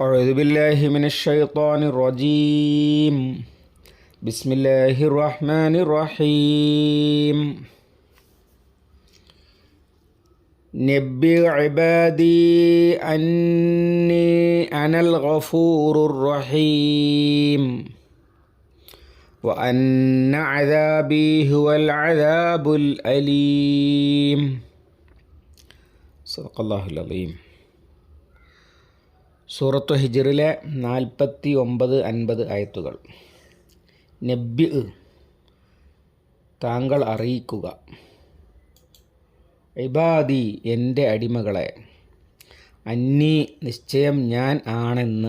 أعوذ بالله من الشيطان الرجيم. بسم الله الرحمن الرحيم. نبئ عبادي أني أنا الغفور الرحيم. وأن عذابي هو العذاب الأليم. صدق الله العظيم. സൂറത്ത് ഹിജിറിലെ നാൽപ്പത്തി ഒമ്പത് അൻപത് ആയത്തുകൾ. നബ്ബി താങ്കൾ അറിയിക്കുക. ഇബാദി എന്റെ അടിമകളെ അന്നി നിശ്ചയം ഞാൻ ആണെന്ന്.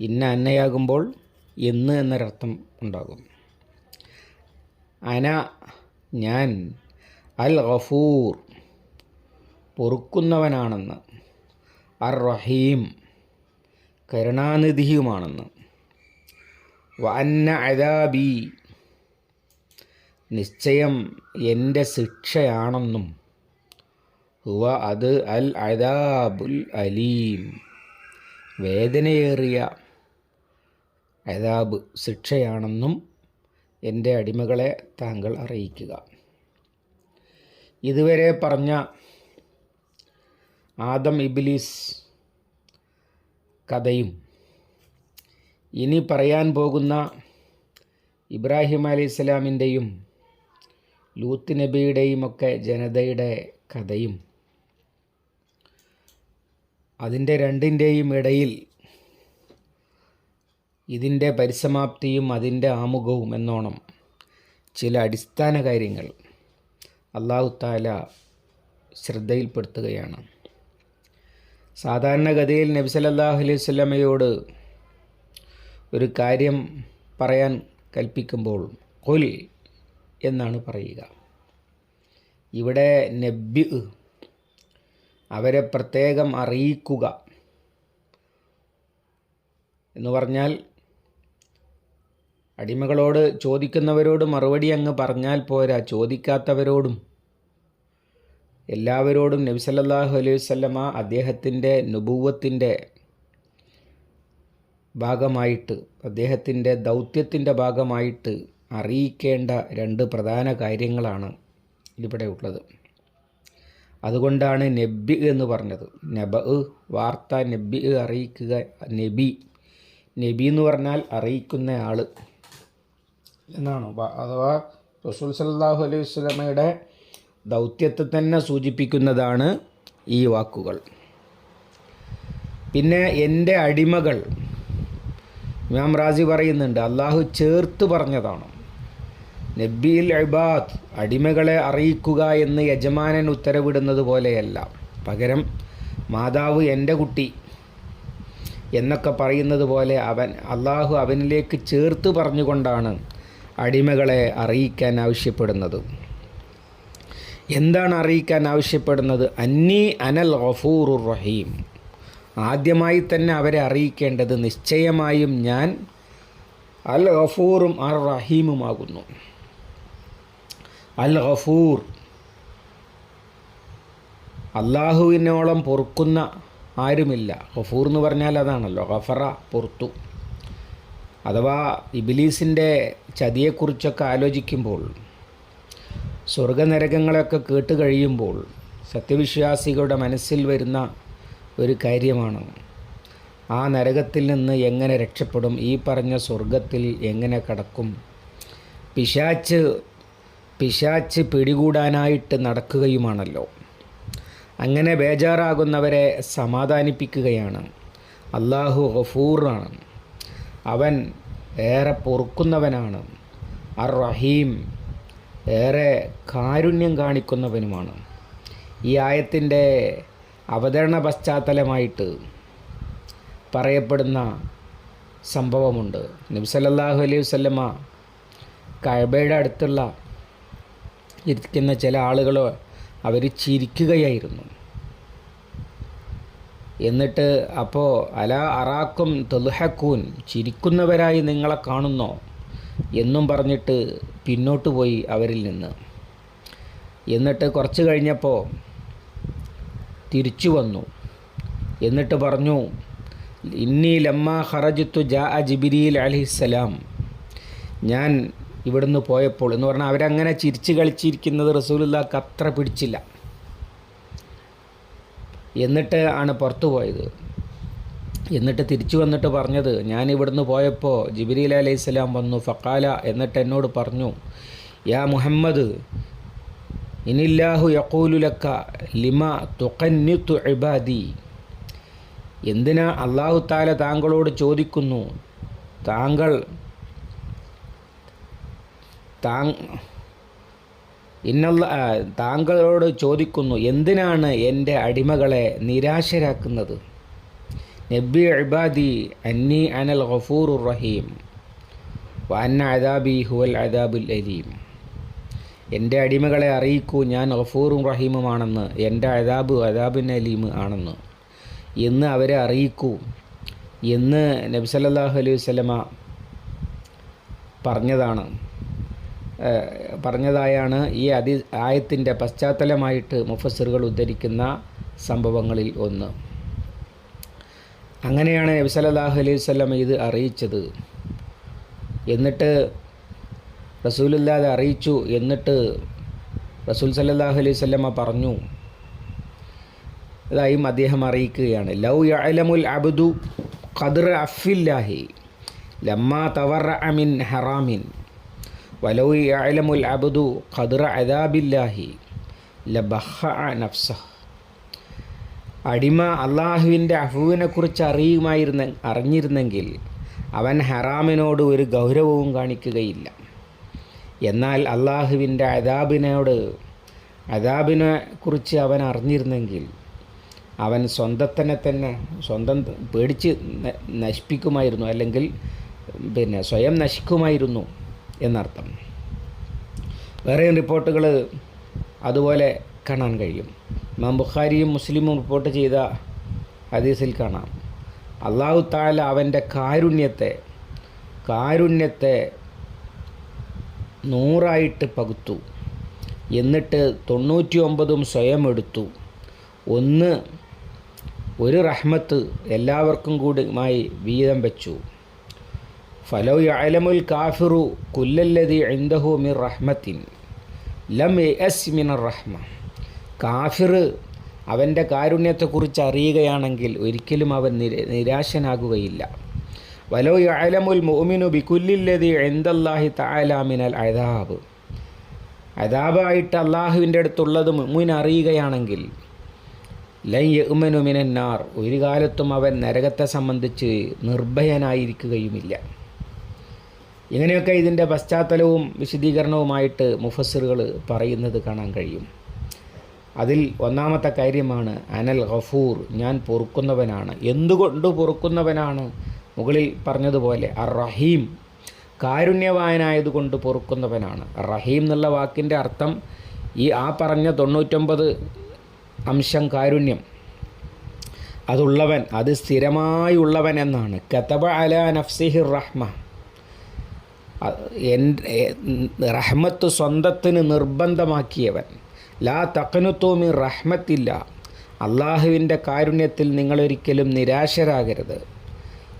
ഇന്ന അന്നയാകുമ്പോൾ എന്ന് എന്നൊരർത്ഥം ഉണ്ടാകും. അന ഞാൻ അൽ ഗഫൂർ പൊറുക്കുന്നവനാണെന്ന്. അർ റഹീം. കരുണാനിധിയുമാണെന്ന്. വന്ന അദാബി നിശ്ചയം എന്റെ ശിക്ഷയാണെന്നും വ അത് അൽ അദാബുൽ അലീം വേദനയേറിയ അദാബ് ശിക്ഷയാണെന്നും എന്റെ അടിമകളെ താങ്കൾ അറിയിക്കുക. ഇതുവരെ പറഞ്ഞ ആദം ഇബിലീസ് കഥയും. ഇനി പറയാൻ പോകുന്ന ഇബ്രാഹിം അലി ഇസ്ലാമിന്റെയും ലൂത്ത് നബിയുടെയും ഒക്കെ ജനതയുടെ കഥയും. അതിന്റെ രണ്ടിന്റെയും ഇടയിൽ ഇതിന്റെ പരിസമാപ്തിയും അതിന്റെ ആമുഖവും എന്നോണം ചില അടിസ്ഥാന കാര്യങ്ങൾ അള്ളാഹു താല ശ്രദ്ധയിൽപ്പെടുത്തുകയാണ്. സാധാരണഗതിയിൽ നബി സല്ലല്ലാഹു അലൈഹി വസല്ലമയോട് ഒരു കാര്യം പറയാൻ കൽപ്പിക്കുമ്പോൾ കൊൽ എന്നാണ് പറയുക. ഇവിടെ നബ്ബി അവരെ പ്രത്യേകം അറിയിക്കുക എന്ന് പറഞ്ഞാൽ അടിമകളോട് ചോദിക്കുന്നവരോട് മറുപടി അങ്ങ് പറഞ്ഞാൽ പോരാ ചോദിക്കാത്തവരോടും എല്ലാവരോടും നബി സല്ലല്ലാഹു അലൈഹി വസല്ലമ അദ്ദേഹത്തിന്റെ നുപൂവത്തിന്റെ ഭാഗമായിട്ട് അദ്ദേഹത്തിന്റെ ദൗത്യത്തിന്റെ ഭാഗമായിട്ട് അറിയിക്കേണ്ട രണ്ട് പ്രധാന കാര്യങ്ങളാണ് ഇവിടെ ഉള്ളത്. അതുകൊണ്ടാണ് നബി എന്ന് പറഞ്ഞത്. നബ വാർത്ത നബി അറിയിക്കുക നബി നബി എന്ന് പറഞ്ഞാൽ അറിയിക്കുന്ന ആൾ എന്നാണ്? അഥവാ റസൂൽ സല്ലല്ലാഹു അലൈഹി വസല്ലമയുടെ ദൗത്യത്തെ തന്നെ സൂചിപ്പിക്കുന്നതാണ് ഈ വാക്കുകൾ. പിന്നെ എന്റെ അടിമകൾ ഇമാം റാസി പറയുന്നുണ്ട് അള്ളാഹു ചേർത്ത് പറഞ്ഞതാണ് നബിയിൽ അബാദ് അടിമകളെ അറിയിക്കുക എന്ന് യജമാനൻ ഉത്തരവിടുന്നത് പോലെയല്ല. പകരം മാതാവ് എന്റെ കുട്ടി എന്നൊക്കെ പറയുന്നത് പോലെ അവൻ അള്ളാഹു അവനിലേക്ക് ചേർത്ത് പറഞ്ഞുകൊണ്ടാണ് അടിമകളെ അറിയിക്കാൻ ആവശ്യപ്പെടുന്നത്. എന്താണ് അറിയിക്കാൻ ആവശ്യപ്പെടുന്നത്? അന്നീ അനൽ ഗഫൂറുർ റഹീം. ആദ്യമായി തന്നെ അവരെ അറിയിക്കേണ്ടത് നിശ്ചയമായും ഞാൻ അൽ ഗഫൂറും അർ റഹീമുമാകുന്നു. അൽ ഗഫൂർ. അള്ളാഹുവിനോളം പൊറുക്കുന്ന ആരുമില്ല. ഗഫൂർ എന്ന് പറഞ്ഞാൽ അതാണല്ലോ ഗഫറ പൊറത്തു. അഥവാ ഇബിലീസിന്റെ ചതിയെക്കുറിച്ചൊക്കെ ആലോചിക്കുമ്പോൾ സ്വർഗനരകങ്ങളൊക്കെ കേട്ട് കഴിയുമ്പോൾ സത്യവിശ്വാസികളുടെ മനസ്സിൽ വരുന്ന ഒരു കാര്യമാണ്. ആ നരകത്തിൽ നിന്ന് എങ്ങനെ രക്ഷപ്പെടും? ഈ പറഞ്ഞ സ്വർഗത്തിൽ എങ്ങനെ കടക്കും? പിശാച്ച് പിശാച്ച് പിടികൂടാനായിട്ട് നടക്കുകയുമാണല്ലോ. അങ്ങനെ ബേജാറാകുന്നവരെ സമാധാനിപ്പിക്കുകയാണ്. അള്ളാഹു ഗഫൂറാണ്. അവൻ ഏറെ പൊറുക്കുന്നവനാണ്. അർ റഹീം. ഏറെ കാരുണ്യം കാണിക്കുന്നവനുമാണ്. ഈ ആയത്തിന്റെ അവതരണ പശ്ചാത്തലമായിട്ട് പറയപ്പെടുന്ന സംഭവമുണ്ട്. നബി സല്ലല്ലാഹു അലൈഹി വസല്ലമ കഴബയുടെ അടുത്തുള്ള ഇരിക്കുന്ന ചില ആളുകൾ അവർ ചിരിക്കുകയായിരുന്നു. എന്നിട്ട് അപ്പോൾ അല അറാക്കും തൊലുഹക്കൂൻ ചിരിക്കുന്നവരായി നിങ്ങളെ കാണുന്നോ? എന്നും പറഞ്ഞിട്ട് പിന്നോട്ട് പോയി അവരിൽ നിന്ന്. എന്നിട്ട് കുറച്ച് കഴിഞ്ഞപ്പോൾ തിരിച്ചു വന്നു. എന്നിട്ട് പറഞ്ഞു ഇന്നി ലമ്മ ഹറജിത്തു ജാ അ ജിബിരിയിൽ അലിസ്സലാം ഞാൻ ഇവിടുന്ന് പോയപ്പോൾ എന്ന് പറഞ്ഞാൽ അവരങ്ങനെ ചിരിച്ച് കളിച്ചിരിക്കുന്നത് റസൂലുല്ലാക്ക് അത്ര പിടിച്ചില്ല. എന്നിട്ട് ആണ് പുറത്തു പോയത്. എന്നിട്ട് തിരിച്ചു വന്നിട്ട് പറഞ്ഞത് ഞാൻ ഇവിടുന്ന് പോയപ്പോൾ ജിബിരിൽ അലൈഹി സ്വലാം വന്നു ഫക്കാല എന്നിട്ട് എന്നോട് പറഞ്ഞു യാ മുഹമ്മദ് ഇനില്ലാഹു യക്കൂലുലക്ക ലിമ തുക്കന്നിത്തു ഇബാദി. എന്തിനാ അള്ളാഹു താല താങ്കളോട് ചോദിക്കുന്നു? താങ്കൾ താങ് ഇന്നല്ല താങ്കളോട് ചോദിക്കുന്നു എന്തിനാണ് എന്റെ അടിമകളെ നിരാശരാക്കുന്നത്? നബി ഇബാദി അന്നി അനൽ ഗഫൂർ റഹീം വന്ന അദാബി ഹുവൽ അദാബുൽ അലീം. എന്റെ അടിമകളെ അറിയിക്കൂ ഞാൻ ഗഫൂറും റഹീമുമാണെന്ന്. എന്റെ അദാബ് അദാബിൻ അലീം ആണെന്ന്. എന്ന് അവരെ അറിയിക്കൂ. എന്ന് നബി സല്ലല്ലാഹു അലൈഹി വസല്ലമ പറഞ്ഞതാണ്. പറഞ്ഞതായാണ് ഈ അതി ആയത്തിന്റെ പശ്ചാത്തലമായിട്ട് മുഫസ്സിറുകൾ ഉദ്ധരിക്കുന്ന സംഭവങ്ങളിൽ ഒന്ന്. അങ്ങനെയാണ് നബി സല്ലല്ലാഹു അലൈഹി വസല്ലം ഇത് അറിയിച്ചത്. എന്നിട്ട് റസൂലുള്ളാഹി അറിയിച്ചു. എന്നിട്ട് റസൂൽ സല്ലല്ലാഹു അലൈഹി വസല്ലം പറഞ്ഞു. ഇതായും അദ്ദേഹം അറിയിക്കുകയാണ്. ലൗ യഅലമുൽ അബ്ദു ഖദർ അഫില്ലാഹി ലമ്മ തവറ അമിൻ ഹറാമിൻ. വലൗ യഅലമുൽ അബ്ദു ഖദർ അദാബില്ലാഹി ലബഹ നഫ്സഹ്. അടിമ അള്ളാഹുവിന്റെ അഫുവിനെക്കുറിച്ച് അറിയുമായിരുന്ന അറിഞ്ഞിരുന്നെങ്കിൽ അവൻ ഹറാമിനോട് ഒരു ഗൗരവവും കാണിക്കുകയില്ല. എന്നാൽ അള്ളാഹുവിന്റെ അദാബിനോട് അദാബിനെ കുറിച്ച് അവൻ അറിഞ്ഞിരുന്നെങ്കിൽ അവൻ സ്വന്തത്തിനെ തന്നെ സ്വന്തം പേടിച്ച് നശിപ്പിക്കുമായിരുന്നു അല്ലെങ്കിൽ പിന്നെ സ്വയം നശിക്കുമായിരുന്നു എന്നർത്ഥം. വേറെയും റിപ്പോർട്ടുകൾ അതുപോലെ കാണാൻ കഴിയും. ഇമാം ബുഖാരിയും മുസ്ലിമും റിപ്പോർട്ട് ചെയ്ത ഹദീസിൽ കാണാം. അള്ളാഹു താല അവന്റെ കാരുണ്യത്തെ കാരുണ്യത്തെ നൂറായിട്ട് പകുത്തു. എന്നിട്ട് തൊണ്ണൂറ്റി ഒമ്പതും സ്വയം എടുത്തു. ഒന്ന് ഒരു റഹ്മത്ത് എല്ലാവർക്കും കൂടിയുമായി വീതം വെച്ചു. ഫലോ അലമുൽ കാഫിറു കുല്ലല്ലതി ഇൻദഹു മിർ റഹ്മത്തിൻ ലം എസ് മിനർ റഹ്മ. കാഫിർ അവന്റെ കാരുണ്യത്തെക്കുറിച്ച് അറിയുകയാണെങ്കിൽ ഒരിക്കലും അവൻ നിര നിരാശനാകുകയില്ല. വലോ അലമുൽ മോമിനു ബിക്കുല്ലില്ലതി ഇൻദല്ലാഹി തആല മിനൽ അദാബ്. അദാബായിട്ട് അള്ളാഹുവിന്റെ അടുത്തുള്ളത് മുൻ അറിയുകയാണെങ്കിൽ ലൈ യഅ്മനു മിനന്നാർ ഒരു കാലത്തും അവൻ നരകത്തെ സംബന്ധിച്ച് നിർഭയനായിരിക്കുകയുമില്ല. ഇങ്ങനെയൊക്കെ ഇതിന്റെ പശ്ചാത്തലവും വിശദീകരണവുമായിട്ട് മുഫസ്സിറുകൾ പറയുന്നത് കാണാൻ കഴിയും. അതിൽ ഒന്നാമത്തെ കാര്യമാണ് അനൽ ഗഫൂർ ഞാൻ പൊറുക്കുന്നവനാണ്. എന്തുകൊണ്ട് പൊറുക്കുന്നവനാണ്? മുകളിൽ പറഞ്ഞതുപോലെ അർ റഹീം കാരുണ്യവാനായതുകൊണ്ട് പൊറുക്കുന്നവനാണ്. റഹീം എന്നുള്ള വാക്കിന്റെ അർത്ഥം ഈ ആ പറഞ്ഞ തൊണ്ണൂറ്റൊമ്പത് അംശം കാരുണ്യം. അതുള്ളവൻ അത് സ്ഥിരമായി ഉള്ളവൻ എന്നാണ്. കതബ അല നഫ്സിഹിർ റഹ്മ. എന്റെ റഹ്മത്ത് സ്വന്തത്തിന് നിർബന്ധമാക്കിയവൻ. ലാ തക്കനുത്തോമി റഹ്മത്തില്ല. അള്ളാഹുവിന്റെ കാരുണ്യത്തിൽ നിങ്ങളൊരിക്കലും നിരാശരാകരുത്.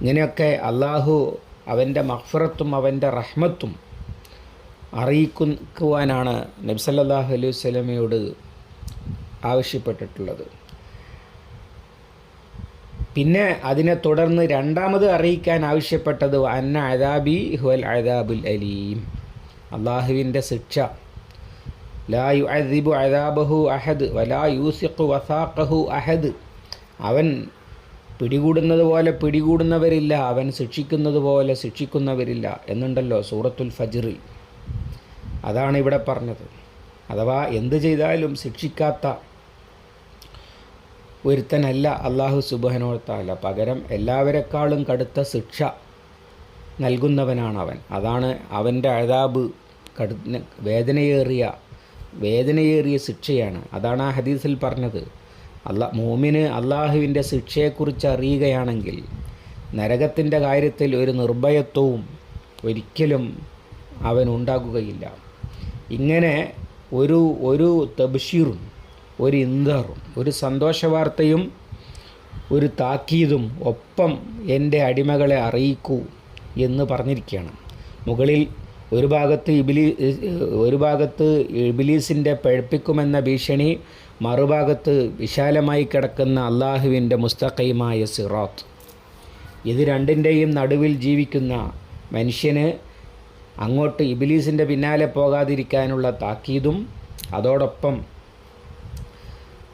ഇങ്ങനെയൊക്കെ അള്ളാഹു അവന്റെ മഹ്ഫറത്തും അവന്റെ റഹ്മത്തും അറിയിക്കുവാനാണ് നബ്സല്ലാഹു അലൈഹി സ്വലമയോട് ആവശ്യപ്പെട്ടിട്ടുള്ളത്. പിന്നെ അതിനെ തുടർന്ന് രണ്ടാമത് അറിയിക്കാൻ ആവശ്യപ്പെട്ടത് അന്ന അദാബി ഹുവൽ അദാബുൽ അലീം. അള്ളാഹുവിന്റെ ശിക്ഷ. ലാ യു അദിബു അദാബഹു അഹദ് വലാ യൂസിഖു വസാഖഹു അഹദ്. അവൻ പിടികൂടുന്നത് പോലെ പിടികൂടുന്നവരില്ല അവൻ ശിക്ഷിക്കുന്നത് പോലെ ശിക്ഷിക്കുന്നവരില്ല എന്നുണ്ടല്ലോ സൂറത്തുൽ ഫജിറിൽ. അതാണ് ഇവിടെ പറഞ്ഞത്. അഥവാ എന്ത് ചെയ്താലും ശിക്ഷിക്കാത്ത ഒരുത്തനല്ല അള്ളാഹു സുബഹനോർത്താല പകരം എല്ലാവരെക്കാളും കടുത്ത ശിക്ഷ നൽകുന്നവനാണ് അവൻ അതാണ് അവന്റെ അഴതാബ് കടു വേദനയേറിയ വേദനയേറിയ ശിക്ഷയാണ്. അതാണ് ആ ഹദീസിൽ പറഞ്ഞത്. അല്ലാ മോമിന് അള്ളാഹുവിന്റെ ശിക്ഷയെക്കുറിച്ച് അറിയുകയാണെങ്കിൽ നരകത്തിന്റെ കാര്യത്തിൽ ഒരു നിർഭയത്വവും ഒരിക്കലും അവൻ ഉണ്ടാകുകയില്ല. ഇങ്ങനെ ഒരു ഒരു തബ്ഷീറും ഒരു ഇന്ദറും ഒരു സന്തോഷവാർത്തയും ഒരു താക്കീതും ഒപ്പം എന്റെ അടിമകളെ അറിയിക്കൂ എന്ന് പറഞ്ഞിരിക്കുകയാണ്. മുകളിൽ ഒരു ഭാഗത്ത് ഇബിലി ഒരു ഭാഗത്ത് ഇബിലീസിന്റെ പഴപ്പിക്കുമെന്ന ഭീഷണി മറുഭാഗത്ത് വിശാലമായി കിടക്കുന്ന അള്ളാഹുവിന്റെ മുസ്തഖയുമായ സിറാത്ത്. ഇത് രണ്ടിന്റെയും നടുവിൽ ജീവിക്കുന്ന മനുഷ്യന് അങ്ങോട്ട് ഇബിലീസിന്റെ പിന്നാലെ പോകാതിരിക്കാനുള്ള താക്കീതും അതോടൊപ്പം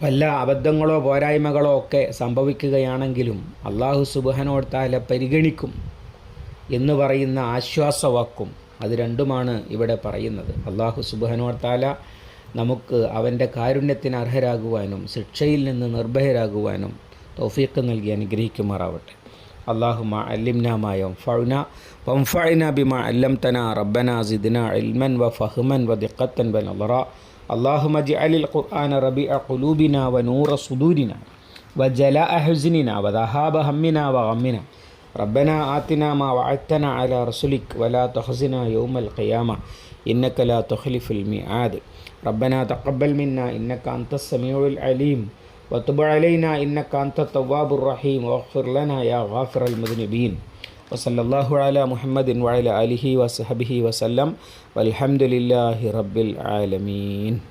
വല്ല അബദ്ധങ്ങളോ പോരായ്മകളോ ഒക്കെ സംഭവിക്കുകയാണെങ്കിലും അള്ളാഹു സുബാനോർത്താല പരിഗണിക്കും എന്ന് പറയുന്ന ആശ്വാസവാക്കും. അത് രണ്ടുമാണ് ഇവിടെ പറയുന്നത്. അള്ളാഹു സുബാനുവർത്താല നമുക്ക് അവന്റെ കാരുണ്യത്തിന് അർഹരാകുവാനും ശിക്ഷയിൽ നിന്ന് നിർഭയരാകുവാനും തൗഫീഖ് നൽകി അനുഗ്രഹിക്കുമാറാവട്ടെ. അള്ളാഹുമ അല്ലിംനാമായം ഫൗന വംഫൈന ബിമ അല്ലം തന റബ്ബന സിദിന ഇൽമൻ വ ഫഹ്മൻ വ ദിഖത്തൻ വ അള്ളാഹു മജി അലിൽ ഖുർആന റബി ഖുലൂബിന വ നൂറ സുദൂരിന വ ജല അഹുസിനിന വ ദഹാബ ഹമ്മിന വ ഗമ്മിന. وغمنا ربنا آتنا ما وعدتنا على رسلك ولا تخزنا يوم القيامة إنك لا تخلف الميعاد ربنا تقبل منا إنك أنت السميع العليم وتب علينا إنك أنت التواب الرحيم واغفر لنا يا غافر المذنبين وصلى الله على محمد وعلى آله وصحبه وسلم والحمد لله رب العالمين